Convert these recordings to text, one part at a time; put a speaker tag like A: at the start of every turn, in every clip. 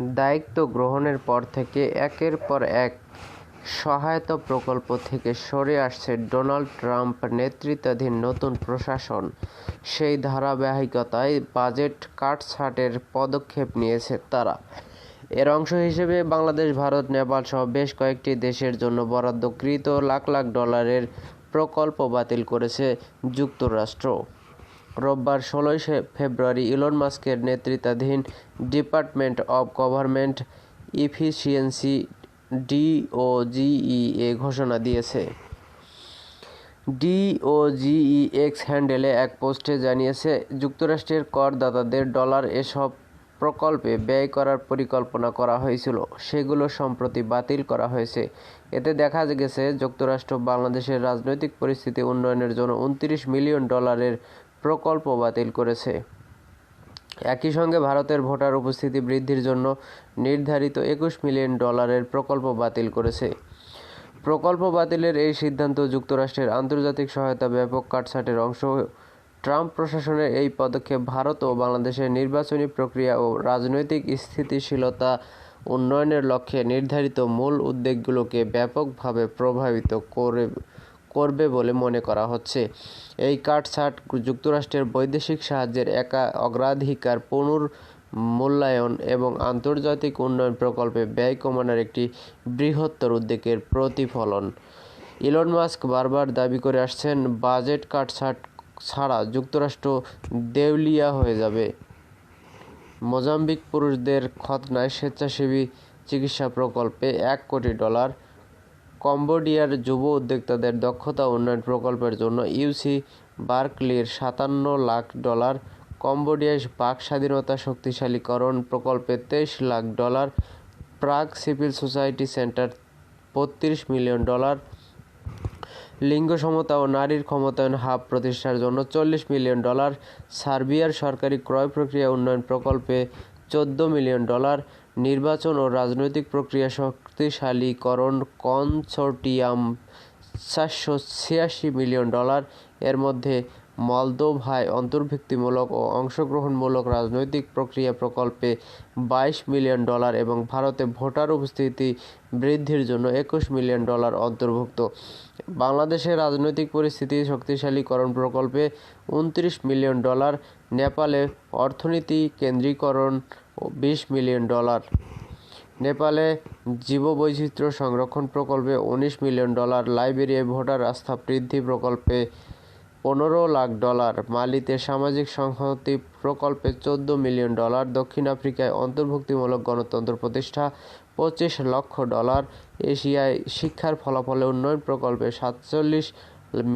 A: দায়িত্ব গ্রহণের পর থেকে একের পর এক সহায়তা প্রকল্প থেকে সরে আসছে ডোনাল্ড ট্রাম্প নেতৃত্বাধীন নতুন প্রশাসন। সেই ধারাবাহিকতায় বাজেট কাটছাটের পদক্ষেপ নিয়েছে তারা। এর অংশ হিসেবে বাংলাদেশ, ভারত, নেপাল সহ বেশ কয়েকটি দেশের জন্য বরাদ্দকৃত লাখ লাখ ডলারের প্রকল্প বাতিল করেছে যুক্তরাষ্ট্র। রোববার ষোলোই ফেব্রুয়ারি ইলন মাস্কের নেতৃত্বাধীন department of government efficiency DOGE এ ঘোষণা দিয়েছে। ডিওজিই এক্স হ্যান্ডেলে এক পোস্টে জানিয়েছে, যুক্তরাষ্ট্রের করদাতাদের ডলার এসব প্রকল্পে ব্যয় করার পরিকল্পনা করা হয়েছিল। সেগুলো সম্প্রতি বাতিল করা হয়েছে। এতে দেখা গেছে, যুক্তরাষ্ট্র বাংলাদেশের রাজনৈতিক পরিস্থিতি উন্নয়নের জন্য উনত্রিশ মিলিয়ন ডলারের প্রকল্প বাতিল করেছে। একই সঙ্গে ভারতের ভোটার উপস্থিতি বৃদ্ধির জন্য নির্ধারিত একুশ মিলিয়ন ডলারের প্রকল্প বাতিল করেছে। প্রকল্প বাতিলের এই সিদ্ধান্ত যুক্তরাষ্ট্রের আন্তর্জাতিক সহায়তা ব্যাপক কাটছাটের অংশ। ট্রাম্প প্রশাসনের এই পদক্ষেপ ভারত ও বাংলাদেশের নির্বাচনী প্রক্রিয়া ও রাজনৈতিক স্থিতিশীলতা উন্নয়নের লক্ষ্যে নির্ধারিত মূল উদ্যোগগুলোকে ব্যাপকভাবে প্রভাবিত করে করবে বলে মনে করা হচ্ছে। এই কাটছাঁট যুক্তরাষ্ট্রের বৈদেশিক সাহায্যের একা অগ্রাধিকার পুনর মূল্যায়ন এবং আন্তর্জাতিক উন্নয়ন প্রকল্পে ব্যয় কমানোর একটি বৃহত্তর উদ্যোগের প্রতিফলন। ইলন মাস্ক বারবার দাবি করে আসছেন, বাজেট কাটছাঁট ছাড়া যুক্তরাষ্ট্র দেউলিয়া হয়ে যাবে। মোজাম্বিক পুরুষদের খতনায় স্বেচ্ছাসেবী চিকিৎসা প্রকল্পে এক কোটি ডলার কম্বোডিয়ার যুব উদ্যোক্তাদের দক্ষতা উন্নয়ন প্রকল্পের জন্য ইউসি বার্কলির সাতান্ন লাখ ডলার, কম্বোডিয়ায় বাক স্বাধীনতা শক্তিশালীকরণ প্রকল্পে তেইশ lakh dollar, Prague civil society centre বত্রিশ মিলিয়ন ডলার, লিঙ্গ সমতা ও নারীর ক্ষমতায়ন হাব প্রতিষ্ঠার জন্য চল্লিশ মিলিয়ন ডলার, সার্বিয়ার সরকারি ক্রয় প্রক্রিয়া উন্নয়ন প্রকল্পে চোদ্দ মিলিয়ন ডলার নির্বাচন ও রাজনৈতিক প্রক্রিয়া শক্তিশালীকরণ, কনসোর্টিয়াম চারশো ছিয়াশি মিলিয়ন ডলার, এর মধ্যে মলদোভায় অন্তর্ভুক্তিমূলক ও অংশগ্রহণমূলক রাজনৈতিক প্রক্রিয়া প্রকল্পে বাইশ মিলিয়ন ডলার এবং ভারতে ভোটার উপস্থিতি বৃদ্ধির জন্য একুশ মিলিয়ন ডলার অন্তর্ভুক্ত। বাংলাদেশের রাজনৈতিক পরিস্থিতি শক্তিশালীকরণ প্রকল্পে উনত্রিশ মিলিয়ন ডলার, নেপালে অর্থনীতি কেন্দ্রীকরণ বিশ মিলিয়ন ডলার। নেপালে জীববৈচিত্র্য সংরক্ষণ প্রকল্পে উনিশ মিলিয়ন ডলার লাইবেরিয়ায় ভোটার আস্থা বৃদ্ধি প্রকল্পে পনেরো লাখ ডলার, মালিতে সামাজিক সংহতি প্রকল্পে চোদ্দ মিলিয়ন ডলার, দক্ষিণ আফ্রিকায় অন্তর্ভুক্তিমূলক গণতন্ত্র প্রতিষ্ঠা পঁচিশ লক্ষ ডলার, এশিয়ায় শিক্ষার ফলাফলে উন্নয়ন প্রকল্পে সাতচল্লিশ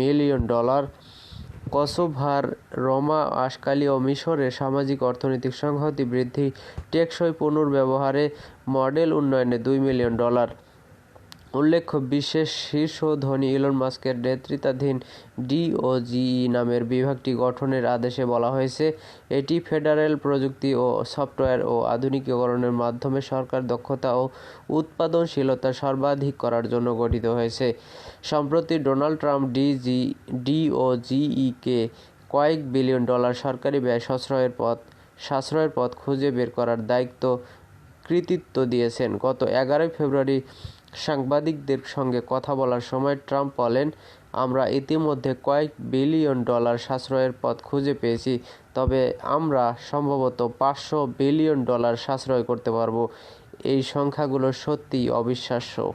A: মিলিয়ন ডলার কসোভার রোমা, আশকালি ও মিশরে সামাজিক অর্থনৈতিক সংহতি বৃদ্ধি, টেকসই পুনর্ব্যবহারে মডেল উন্নয়নে দুই মিলিয়ন ডলার। উল্লেখ্য বিশ্বের শীর্ষ ধনী ইলন মাস্কের নেতৃত্বাধীন ডিওজিই নামের বিভাগটি গঠনের আদেশে বলা হয়েছে, এটি ফেডারেল প্রযুক্তি ও সফটওয়্যার ও আধুনিকীকরণের মাধ্যমে সরকার দক্ষতা ও উৎপাদনশীলতা সর্বাধিক করার জন্য গঠিত হয়েছে। সম্প্রতি ডোনাল্ড ট্রাম্প ডিজি, ডিওজিইকে কয়েক বিলিয়ন ডলার সরকারি ব্যয় সাশ্রয়ের পথ সাশ্রয়ের পথ খুঁজে বের করার দায়িত্ব কৃতিত্ব দিয়েছেন। গত এগারোই ফেব্রুয়ারি সাংবাদিকদের সঙ্গে কথা বলার সময় ট্রাম্প বলেন, আমরা ইতিমধ্যে কয়েক বিলিয়ন ডলার সাশ্রয়ের পথ খুঁজে পেয়েছি, তবে আমরা সম্ভবত পাঁচশো বিলিয়ন ডলার সাশ্রয় করতে পারব। এই সংখ্যাগুলো সত্যিই অবিশ্বাস্য।